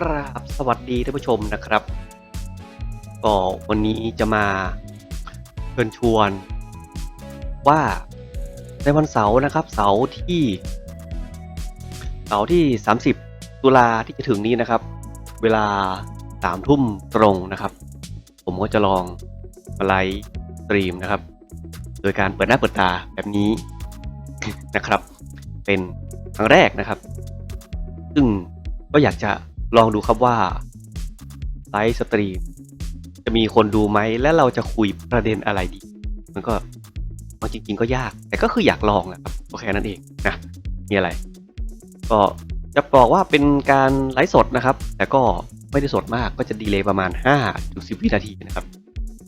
กราบสวัสดีท่านผู้ชมนะครับ ก็วันนี้จะมาเชิญชวนว่าในวันเสาร์นะครับ เสาร์ที่เสาร์ที่ 30 ตุลาที่จะถึงนี้นะครับ เวลาสามทุ่มตรงนะครับ ผมก็จะลองมาไลฟ์สตรีมนะครับ โดยการเปิดหน้าเปิดตาแบบนี้นะครับ เป็นครั้งแรกนะครับ ซึ่งก็อยากจะ ลองดูครับว่าไลฟ์สตรีมจะมีคนดูไหม และเราจะคุยประเด็นอะไรดี มันก็เอาจริง ๆ ก็ยาก แต่ก็คืออยากลองแหละครับโอเคนั่นเองนะมีอะไร ก็จะบอกว่าเป็นการไลฟ์สดนะครับ แต่ก็ไม่ได้สดมากก็จะดีเลย์ประมาณ5ถึง10 วินาทีนะครับ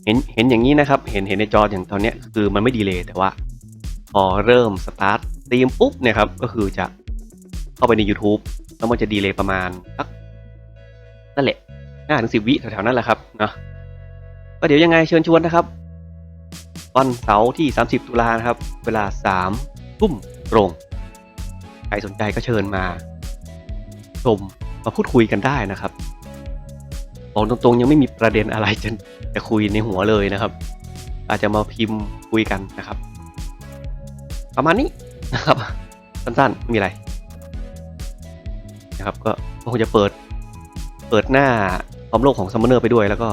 เห็นเห็นอย่างนี้นะครับ เห็นเห็นในจออย่างตอนนี้คือมันไม่ดีเลย์แต่ว่า พอเริ่มสตาร์ทสตรีมปุ๊บเนี่ยครับก็คือจะเข้าไปใน YouTube แล้วมันจะดีเลย์ประมาณสัก นั่นแหละ5ถึง10วิแถวๆนั้นแหละครับเนาะก็เดี๋ยวยังไงเชิญชวนนะครับ วันเสาร์ที่ 30 ตุลานะครับ เวลา3ทุ่มตรง ใครสนใจก็เชิญมา ชมมาพูดคุยกันได้นะครับบอกตรงๆยังไม่มีประเด็นอะไรจะจะคุยในหัวเลยนะครับ อาจจะมาพิมพ์คุยกันนะครับ ประมาณนี้นะครับ สั้นๆไม่มีอะไร นะครับ ก็คงจะเปิด เปิดหน้าความโลกของซัมเมอร์ไปด้วยแล้วก็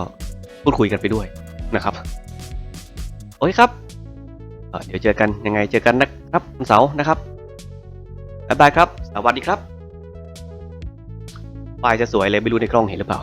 พูดคุยกันไปด้วยนะครับ โอเคครับเเดี๋ยวเจอกันยังไงเจอกันนะครับวันเสาร์นะครับบ๊ายบายครับ สวัสดีครับปลายจะสวยเลยไม่รู้ในกล้องเห็นหรือเปล่า